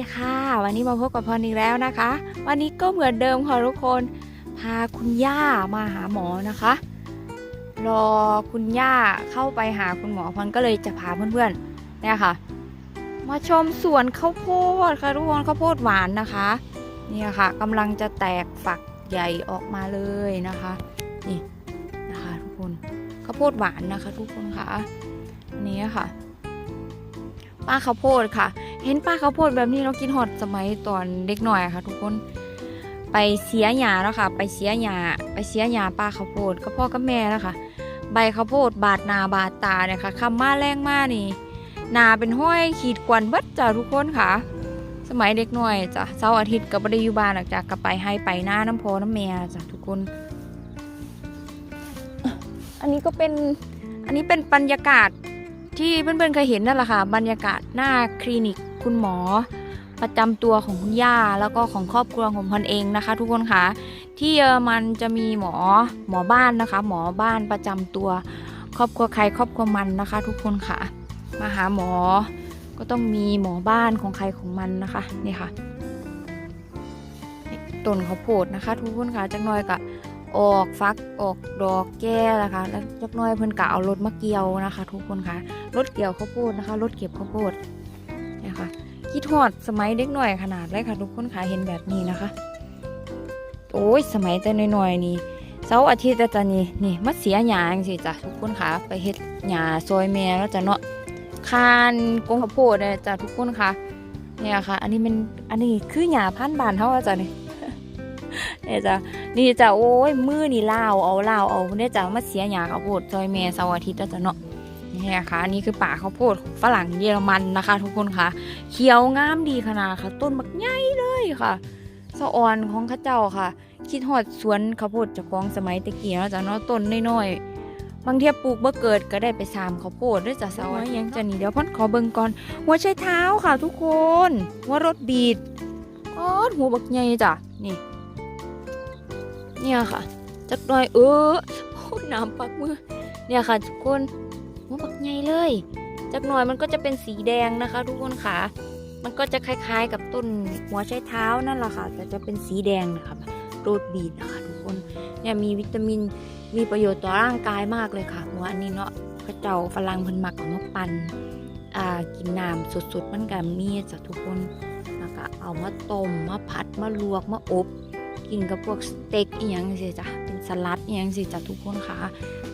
ดีค่ะ วันนี้มาพบกับพรอีกแล้วนะคะ วันนี้ก็เหมือนเดิมค่ะทุกคน พาคุณย่ามาหาหมอนะคะ รอคุณย่าเข้าไปหาคุณหมอพรก็เลยจะพาเพื่อนๆเนี่ยค่ะ มาชมสวนข้าวโพดค่ะทุกคนข้าวโพดหวานนะคะเนี่ยค่ะกำลังจะแตกฝักใหญ่ออกมาเลยนะคะนี่นะคะทุกคนข้าวโพดหวานนะคะ ทุกคนค่ะอันนี้ค่ะป้าข้าวโพดค่ะ เห็นป้าข้าวโพดแบบนี้เรากินหอดสมัยตอนเด็กหน่อยค่ะ ทุกคน ไปเสียหยาแล้วค่ะ ไปเสียหยาไปเสียหยาป้าข้าวโพดก็พ่อกับแม่แล้วค่ะ ใบข้าวโพดบาดนาบาดตาเนี่ยค่ะคำมาแรงมากนี่นาเป็นห้อยขีดกวนเบิดจ้ะทุกคนค่ะ สมัยเด็กหน่อยจ้ะเสาร์อาทิตย์ก็บ่ได้อยู่บ้านหรอกจ้ะก็ไปให้ไปหน้าน้ำพอน้ำแม่จ้ะทุกคน อันนี้ก็เป็นอันนี้เป็นบรรยากาศที่เพื่อนๆเคยเห็นนั่นแหละค่ะ บรรยากาศหน้าคลินิก คุณหมอ ประจำตัวของคุณย่าแล้วก็ของครอบครัวของพันเองนะคะ ทุกคนค่ะที่เยอรมันจะมีหมอหมอบ้านนะคะ หมอบ้านประจำตัว ครอบครัวใครครอบครัวมันนะคะ ทุกคนค่ะ มาหาหมอก็ต้องมีหมอบ้านของใครของมันนะคะนี่ค่ะต้นข้าวโพดนะคะ ทุกคนค่ะจักหน้อยก็ออกฟักออกดอกแก้นะคะ แล้วจักหน้อยเพิ่นก็เอารถมาเกี่ยวนะคะ ทุกคนค่ะรถเกี่ยวข้าวโพดนะคะรถเก็บข้าวโพด คิดฮอดสมัยเด็กหน่อยขนาดเลยค่ะ ทุกคนค่ะเห็นแบบนี้นะคะ โอ้ยสมัยแต่น้อยๆนี่เสาร์อาทิตย์จะนี่นี่มาเสียหยาจังสิจ้ะทุกคนค่ะ ไปเฮ็ดหยาซอยแม่แล้วจะเนาะคานกงข้าวโพดเนี่ยจ้ะทุกคนค่ะ เนี่ยค่ะ อันนี้เป็นอันนี้คือหยาพันธุ์บานเฮาจ้ะนี่เนี่ยจ้ะนี่จ้ะโอ้ยมือนี่ลาวเอาลาวเอาเนี่ยจ้ะมาเสียหยาข้าวโพดซอยแม่เสาร์อาทิตย์แล้วจ้ะเนาะ นี่ค่ะอันนี้คือป่าข้าวโพดของฝรั่งเยอรมันนะคะ ทุกคนค่ะ เขียวงามดีขนาดค่ะ ต้นบักใหญ่เลยค่ะสะออนของข้าเจ้าค่ะ คิดฮอดสวนข้าวโพดจากของสมัยตะกี้เนาะจ้ะเนาะต้นน้อยๆบางเทียปลูกบ่อเกิดก็ได้ไปสามข้าวโพดด้วยจ้ะสาวยังจะนี่เดี๋ยวพ่อนขอเบิ่งก่อนหัวไชเท้าค่ะ ทุกคนหัวรถบีดอ๋อหัวบักใหญ่จ้ะนี่ เนี่ยค่ะจักหน่อยเออน้ำปักมือเนี่ยค่ะทุกคน หัวบักใหญ่เลยจากหน่อยมันก็จะเป็นสีแดงนะคะ ทุกคนค่ะ มันก็จะคล้ายๆกับต้นหัวไชเท้านั่นแหละค่ะ แต่จะเป็นสีแดงนะคะโรดบีดนะคะทุกคนเนี่ยมีวิตามินมีประโยชน์ต่อร่างกายมากเลยค่ะหัวอันนี้เนาะพระเจ้าฝรั่งพิ่นมักเอามาปั่นอ่ากินน้ำสดๆมันกับมีจ้ะทุกคนแล้วก็เอามาต้มมาผัดมาลวกมาอบ กินกับพวกสเต็กอีหยังสิจ้ะเป็นสลัดอีหยังสิจ้ะทุกคนค่ะ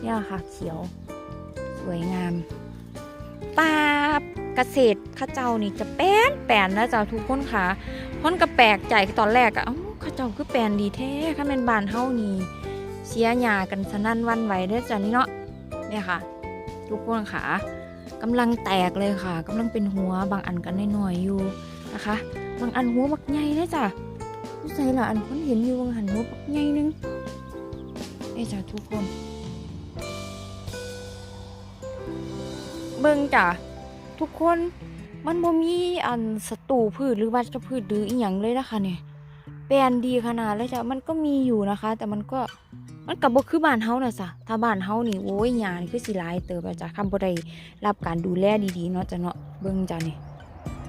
เนี่ยค่ะเขียว วยงามป่าเกษตรข้าเจ้านี่จะแป้นแปลนนะเจ้าทุกคนค่ะพ้นกระแปลกใจตอนแรกอะเอ้าเข้าเจ้าคือแปลนดีแท้ข้าเป็นบานเฮานี่เสียหยากันสนั่นวันไหวเด้จ้ะนี่เนาะเนี่ยค่ะ ทุกคนค่ะกำลังแตกเลยค่ะกำลังเป็นหัวบางอันกันน้อยๆอยู่นะคะ บางอันหัวบักใหญ่เด้จ้ะผู้ใส่ละอันคนเห็นอยู่บางอันหัวบักใหญ่นึงเอ้จ้ะทุกคน บิ่งจ้ะทุกคนมันบ่มีอันศัตรูพืชหรือวัชพืชหรืออีหยังเลยนะคะเนี่ยแปลนดีขนาดเลยจ้ะมันก็มีอยู่นะคะ แต่มันก็มันก็บ่คือบ้านเฮาน่ะจ้ะถ้าบ้านเฮานี่โอ้ยหญ้านี่คือสิหลายเติบอะจ้ะคำบ่ได้รับการดูแลดีๆเนาะจ้ะเนาะเบิ่งจ้ะนี่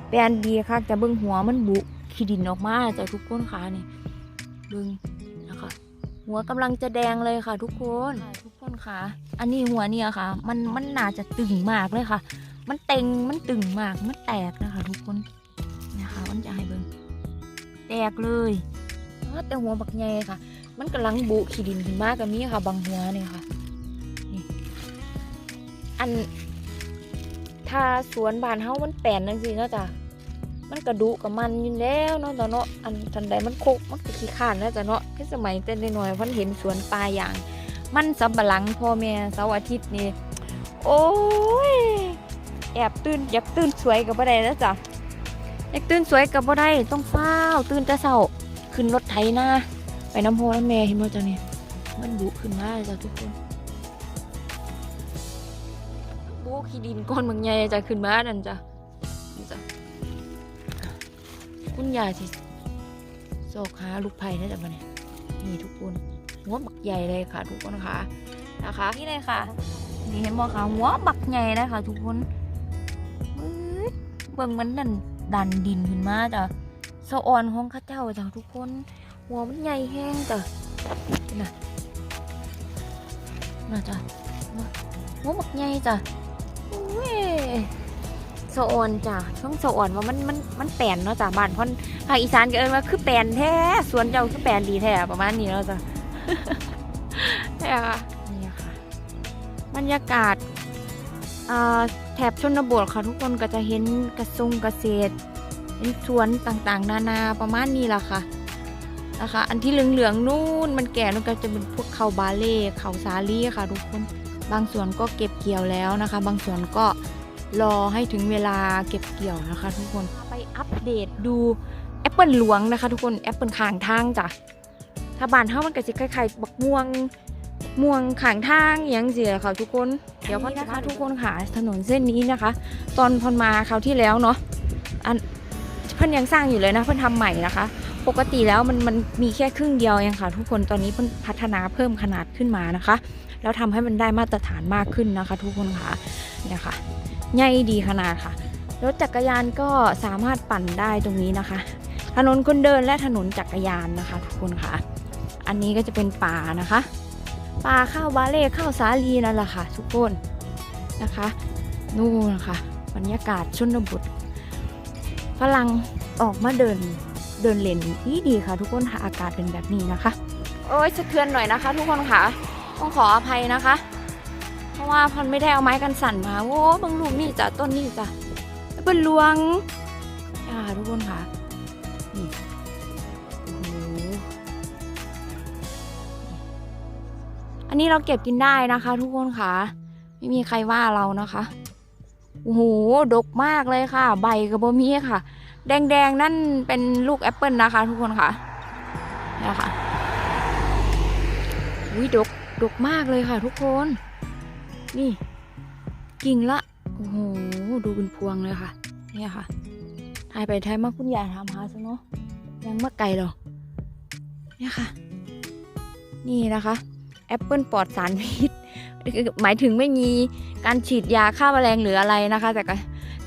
แปลนดีค่ะจะเบิ่งหัวมันบุขี้ดินออกมาจ้ะทุกคนค่ะนี่เบิ่ง หัวกำลังจะแดงเลยค่ะ ทุกคนทุกคนค่ะ อันนี้หัวเนี่ยค่ะ มันมันน่าจะตึงมากเลยค่ะ มันเต็งมันตึงมากมันแตกนะคะ ทุกคนนะคะมันจะให้เบิ่งแตกเลยอ้าวแต่หัวบักใหญ่ค่ะ มันกำลังบุขี้ดินขึ้นมากกับนี้ค่ะ บางหัวเนี่ยค่ะนี่อันถ้าสวนบ้านเฮามันแปลนจังซี่เนาะจ้ะมันกระดุกับมันอยู่แล้วเนาะตอนเนาะอันทันใดมันโคกมันก็ขี้ข้านแล้วจ้ะเนาะที่ สมัยแต่น้อยๆเพันเห็นสวนปลาอย่าง มันสำปะหลังพ่อแม่เสาร์อาทิตย์นี่โอ้ยแอบตื่นอยากตื่นสวยกับบ่ได้แล้วจ้ะอยากตื่นสวยกับบ่ได้ต้องเฝ้าตื่นแต่เช้าขึ้นรถไถนาไปน้ำโพน้ำแม่เห็นบ่จ้ะนี่มันบุขึ้นมาเลยจ้ะทุกคนบุขี้ดินก้อนบางใหญ่จ้ะขึ้นมานั่นจ้ะจ้ะคุณยายสิโศกหาลูกไผ่นะจ๊ะบัดนี้ นี่ทุกคนหัวบักใหญ่เลยค่ะ ทุกคนค่ะนะคะนี่เลยค่ะ นี่เห็นบ่คะหัวบักใหญ่เลยค่ะ ทุกคนเบิ่งมันนั่นดันดินขึ้นมาจ้ะสะอ่อนของข้าเจ้าจ้ะทุกคนหัวมันใหญ่แห้งจ้ะน่ะน่ะจ้ะหัวบักใหญ่จ้ะอุ้ สะอ่อนจ้ะช่วงสะอ่อนว่ามันมันมันแปลนเนาะจ้ะบ้านพอนภาคอีสานก็เอิ้นว่าคือแปลนแท้สวนเจ้าคือแปลนดีแท้ประมาณนี้เนาะจ้ะนี่ค่ะนี่ค่ะบรรยากาศแถบชนบทค่ะทุกคนก็จะเห็นกระทรงเกษตรเห็นสวนต่างๆ นานาประมาณนี้แหละค่ะนะคะอันที่เหลืองๆนู่นมันแก่นู่นก็จะเป็นพวกเขาบาเล่เขาสาลี่ค่ะ ทุกคน บางส่วนก็เก็บเกี่ยวแล้วนะคะ บางส่วนก็ รอให้ถึงเวลาเก็บเกี่ยวนะคะ ทุกคนไปอัปเดตดูแอปเปิลหลวงนะคะ ทุกคนแอปเปิลขางทางจ้ะถ้าบานเฮามันก็สิคล้ายๆบักม่วงม่วงขางทางอย่างเสียค่ะทุกคนเดี๋ยวพ่อนะคะทุกคนค่ะถนนเส้นนี้นะคะ ตอนพอนมาคราวที่แล้วเนาะอันเพิ่นยังสร้างอยู่เลยนะเพิ่นทำใหม่นะคะ ปกติแล้วมันมันมีแค่ครึ่งเดียวเองค่ะ ทุกคนตอนนี้เพิ่นพัฒนาเพิ่มขนาดขึ้นมานะคะ แล้วทำให้มันได้มาตรฐานมากขึ้นนะคะ ทุกคนค่ะเนี่ยค่ะ ใหญ่ดีขนาดค่ะ รถจักรยานก็สามารถปั่นได้ตรงนี้นะคะ ถนนคนเดินและถนนจักรยานนะคะ ทุกคนค่ะ อันนี้ก็จะเป็นป่านะคะปลาข้าวบาเล่ข้าวสาลีนั่นแหละค่ะ ทุกคนนะคะนู่นนะคะบรรยากาศชนบทฝรั่งออกมาเดินเดินเล่นดีดีค่ะ ทุกคนค่ะอากาศเป็นแบบนี้นะคะ โอ้ยสะเทือนหน่อยนะคะ ทุกคนค่ะต้องขออภัยนะคะ ว่าพอนไม่ได้เอาไม้กันสั่นมาโอ้บางลูกนี่จ้ะต้นนี่จ้ะเป็นลวงอ่าทุกคนค่ะนี่โอ้โหอันนี้เราเก็บกินได้นะคะ ทุกคนค่ะ ไม่มีใครว่าเรานะคะโอ้โหดกมากเลยค่ะ ใบกระบมีค่ะ แดงๆนั่นเป็นลูกแอปเปิลนะคะ ทุกคนค่ะนี่ค่ะอุ้ยดกดกมากเลยค่ะ ทุกคน นี่ กิ่งละ โอ้โห ดูเป็นพวงเลยค่ะ เนี่ยค่ะถ่ายไปถ่ายมาคุณยายทำหาซะเนาะ ยังมาไกลหรอกเนี่ยค่ะ นี่นะคะ แอปเปิลปลอดสารพิษ หมายถึงไม่มีการฉีดยาฆ่าแมลงหรืออะไรนะคะ แต่ก็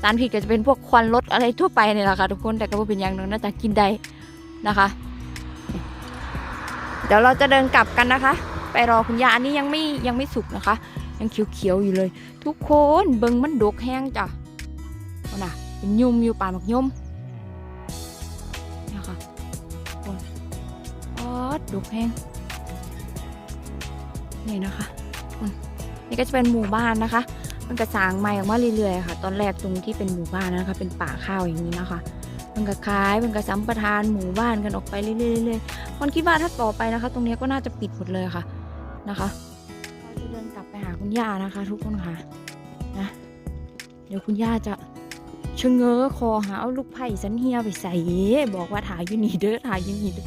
สารพิษก็จะเป็นพวกควันรถอะไรทั่วไปเนี่ยแหละค่ะทุกคน แต่ก็เป็นอย่างนึงน่าจะกินได้นะคะ เดี๋ยวเราจะเดินกลับกันนะคะ ไปรอคุณยาอันนี้ยังไม่ยังไม่สุกนะคะ ยังเขียวๆอยู่เลย ทุกคนเบิงมันดกแห้งจ้ะเอาน่ะเป็นยุ่มอยู่ป่าหมักยุ่มเนี่ยค่ะทุกคนออดกแห้งนี่นะคะอืมนี่ก็จะเป็นหมู่บ้านนะคะ มันกระสางใหม่ออกมาเรื่อยๆค่ะ ตอนแรกตรงที่เป็นหมู่บ้านนะคะ เป็นป่าข้าวอย่างนี้นะคะมันก็คล้ายมันก็สัมปทานหมู่บ้านกันออกไปเรื่อยๆเรื่อยคนคิดว่าถ้าต่อไปนะคะ ตรงนี้ก็น่าจะปิดหมดเลยค่ะนะคะ กลับไปหาคุณย่านะคะ ทุกคนค่ะนะเดี๋ยวคุณย่าจะชะเง้อคอหาเอาลูกไผ่สันเฮียไปใส่บอกว่าถ่ายอยู่นี่เด้อถ่ายอยู่นี่เด้อ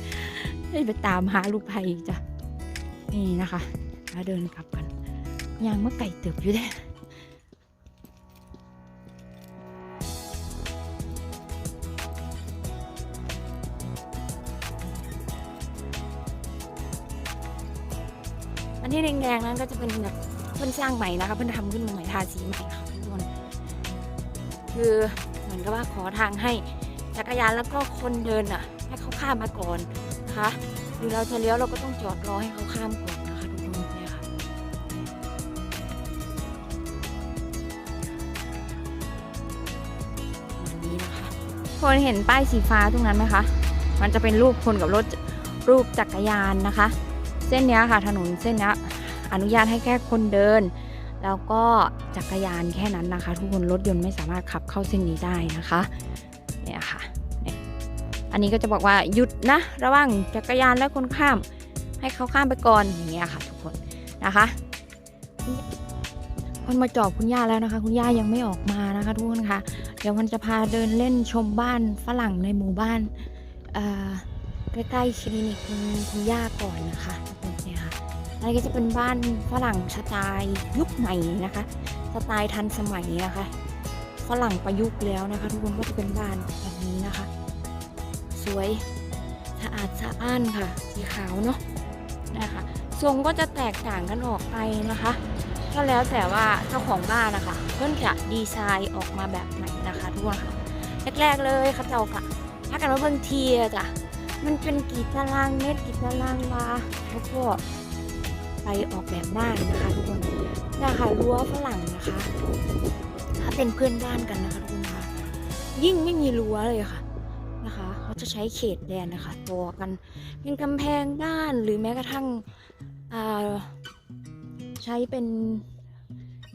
ให้ไปตามหาลูกไผ่จ้ะนี่นะคะมาเดินกลับกันยางเมื่อไก่เติบอยู่เด้ อันที่แดงๆนั้นก็จะเป็นแบบเพิ่นสร้างใหม่นะคะเพิ่นทำขึ้นมาใหม่ทาสีใหม่ค่ะทุกคนคือเหมือนกับว่าขอทางให้จักรยานแล้วก็คนเดินอะ ให้เขาข้ามมาก่อนนะคะหรือเราจะเลี้ยวเราก็ต้องจอดรอให้เขาข้ามก่อนนะคะทุกคนเนี่ยค่ะอันนี้นะคะคนเห็นป้ายสีฟ้าตรงนั้นไหมคะ มันจะเป็นรูปคนกับรถรูปจักรยานนะคะ เส้นนี้ค่ะถนนเส้นนี้อนุญาตให้แค่คนเดิน แล้วก็จักรยานแค่นั้นนะคะ ทุกคนรถยนต์ไม่สามารถขับเข้าเส้นนี้ได้นะคะเนี่ยค่ะอันนี้ก็จะบอกว่าหยุดนะ ระว่างจักรยานและคนข้าม ให้เขาข้ามไปก่อนอย่างเงี้ยค่ะ ทุกคนนะคะคนมาจอบคุณย่าแล้วนะคะ คุณย่ายังไม่ออกมานะคะทุกคนค่ะ เดี๋ยวมันจะพาเดินเล่นชมบ้านฝรั่งในหมู่บ้านเอ่อ ใกล้ๆคลินิกคุณคุณย่าก่อนนะคะทุกคนเนี่ยค่ะอันนี้ก็จะเป็นบ้านฝรั่งสไตล์ยุคใหม่นะคะสไตล์ทันสมัยนะคะฝรั่งประยุกต์แล้วนะคะ ทุกคนก็จะเป็นบ้านแบบนี้นะคะ สวยสะอาดสะอ้านค่ะ สีขาวเนาะนะคะทรงก็จะแตกต่างกันออกไปนะคะก็แล้วแต่ว่าเจ้าของบ้านนะคะเพื่อนจะดีไซน์ออกมาแบบไหนนะคะทุกคนค่ะแรกๆเลยเขาเจ้ากะพากันมาเบิ่งเทียจ้ะ มันเป็นกี่ตารางเมตรกี่ตารางวาแล้วก็ไปออกแบบบ้านนะคะทุกคนนี่ยค่ะรั้วฝรั่งนะคะ ถ้าเป็นเพื่อนบ้านกันนะคะทุกคนค่ะยิ่งไม่มีรั้วเลยค่ะนะคะเขาจะใช้เขตแดนนะคะต่อกันเป็นกำแพงบ้านหรือแม้กระทั่งใช้เป็น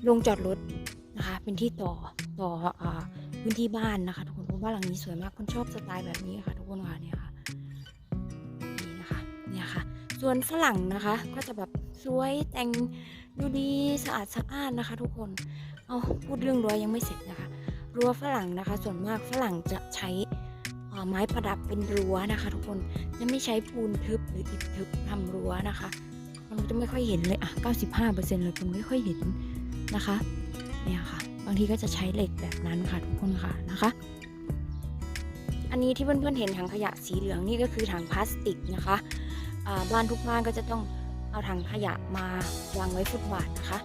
โรงจอดรถนะคะ เป็นที่ต่อต่ออพื้นที่บ้านนะคะ ทุกคนเพราะบ้านหลังนี้สวยมากคนชอบสไตล์แบบนี้ค่ะ ทุกคนค่ะเนี่ย ส่วนฝรั่งนะคะ ก็จะแบบสวยแต่งดูดีสะอาดสะอ้านนะคะ ทุกคนเอาพูดเรื่องรั้วยังไม่เสร็จนะคะ รั้วฝรั่งนะคะ ส่วนมากฝรั่งจะใช้ไม้ประดับเป็นรั้วนะคะ ทุกคนจะไม่ใช้ปูนทึบหรืออิฐทึบทำรั้วนะคะ มันจะไม่ค่อยเห็นเลยอะ 95%เลยคุณไม่ค่อยเห็นนะคะเนี่ยค่ะ บางทีก็จะใช้เหล็กแบบนั้นค่ะ ทุกคนค่ะนะคะ อันนี้ที่เพื่อนๆเห็นถังขยะสีเหลืองนี่ก็คือถังพลาสติกนะคะ บ้านทุกบ้านก็จะต้องเอาถังขยะมาวางไว้ฟุตบาทนะคะ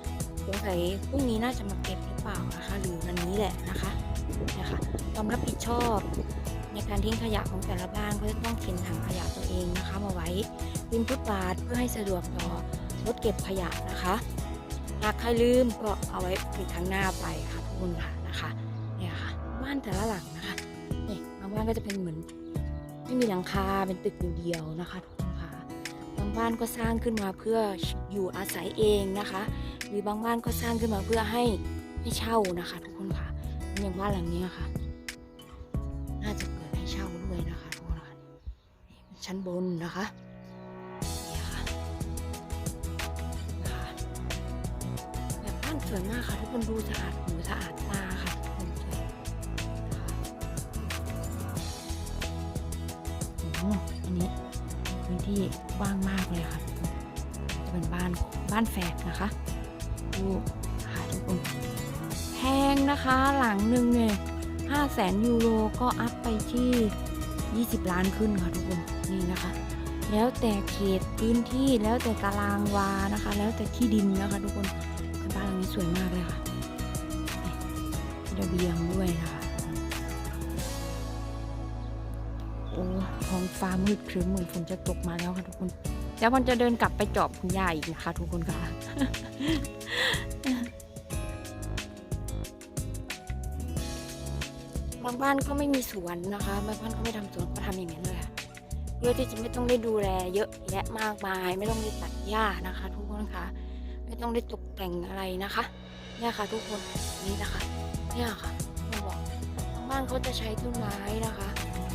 สงสัยพรุ่งนี้น่าจะมาเก็บหรือเปล่านะคะ หรือวันนี้แหละนะคะเนี่ยค่ะความรับผิดชอบในการทิ้งขยะของแต่ละบ้านก็จะต้องเข็นถังขยะตัวเองนะคะ มาไว้ริมฟุตบาทเพื่อให้สะดวกต่อรถเก็บขยะนะคะหากใครลืมก็เอาไว้ปิดข้างหน้าไปค่ะทุกคนค่ะนะคะเนี่ยค่ะบ้านแต่ละหลังนะคะเนี่ยบางบ้านก็จะเป็นเหมือน ไม่มีหลังคาเป็นตึกเดียวๆนะคะ บางบ้านก็สร้างขึ้นมาเพื่ออยู่อาศัยเองนะคะ หรือบางบ้านก็สร้างขึ้นมาเพื่อให้ให้เช่านะคะ ทุกคนค่ะอย่างบ้านหลังนี้ค่ะ น่าจะเปิดให้เช่าด้วยนะคะทุกคนค่ะนี่เป็นชั้นบนนะคะบ้านสวยมากค่ะทุกคนดูสะอาดหูสะอาดตา ที่กว้างมากเลยค่ะจะเป็นบ้านบ้านแฝดนะคะดูค่ะทุกคนแพงนะคะหลังหนึ่งเนี่ยห้าแสนยูโรก็อัพไปที่ 20 ล้านขึ้นค่ะทุกคนนี่นะคะ แล้วแต่เขตพื้นที่แล้วแต่ตารางวานะคะ แล้วแต่ที่ดินนะคะทุกคนบ้านหลังนี้สวยมากเลยค่ะมีระเบียงด้วยนะคะ โอ้ท้องฟ้ามืดครึ้มเหมือนฝนจะตกมาแล้วค่ะทุกคนแล้วมันจะเดินกลับไปจอบคุณยายอีกนะคะทุกคนค่ะบางบ้านก็ไม่มีสวนนะคะบางบ้านก็ไม่ทำสวนก็ทำอย่างนั้เลยเพื่อที่จะไม่ต้องได้ดูแลเยอะแยะมากมาย ไม่ต้องได้ตัดหญ้านะคะ ทุกคนค่ะ ไม่ต้องได้ตกแต่งอะไรนะคะ เนี่ยค่ะ ทุกคนนี่นะคะ เนี่ยค่ะบอกบางบ้านเขาจะใช้ต้นไม้นะคะ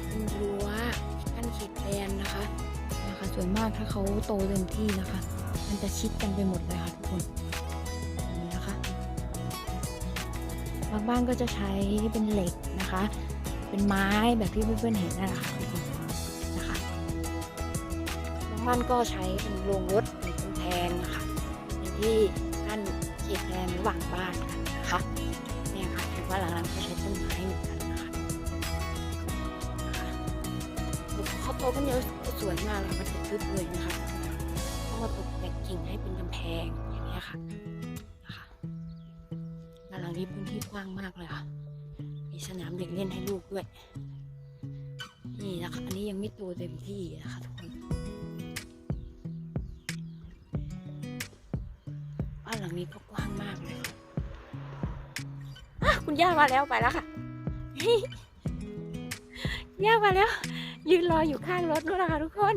เป็นรั้ว นเขตแดนนะคะนะคะ ส่วนมากถ้าเขาโตเต็มที่นะคะ มันจะชิดกันไปหมดเลยค่ะทุกคนนี้นะคะ บางบ้านก็จะใช้เป็นเหล็กนะคะ เป็นไม้แบบที่เพื่อนๆเห็นนั่นแหละค่ะทุกคนนะคะบางบ้านก็ใช้เป็นโรงรถหรือกำแพงนะคะที่ เขาโตกันเยอะสวยมากเลยมันจะทึบเลยนะคะต้องมาตกแต่งกิ่งให้เป็นกำแพงอย่างนี้ยค่ะนะคะบ้านหลังนี้พื้นที่กว้างมากเลยค่ะ มีสนามเด็กเล่นให้ลูกด้วย นี่นะคะอันนี้ยังไม่โตเต็มที่นะคะทุกคนบ้านหลังนี้ก็กว้างมากเลยค่ะอะคุณย่ามาแล้วไปแล้วค่ะย่ามาแล้ว ยืนรออยู่ข้างรถนู่นนะคะทุกคน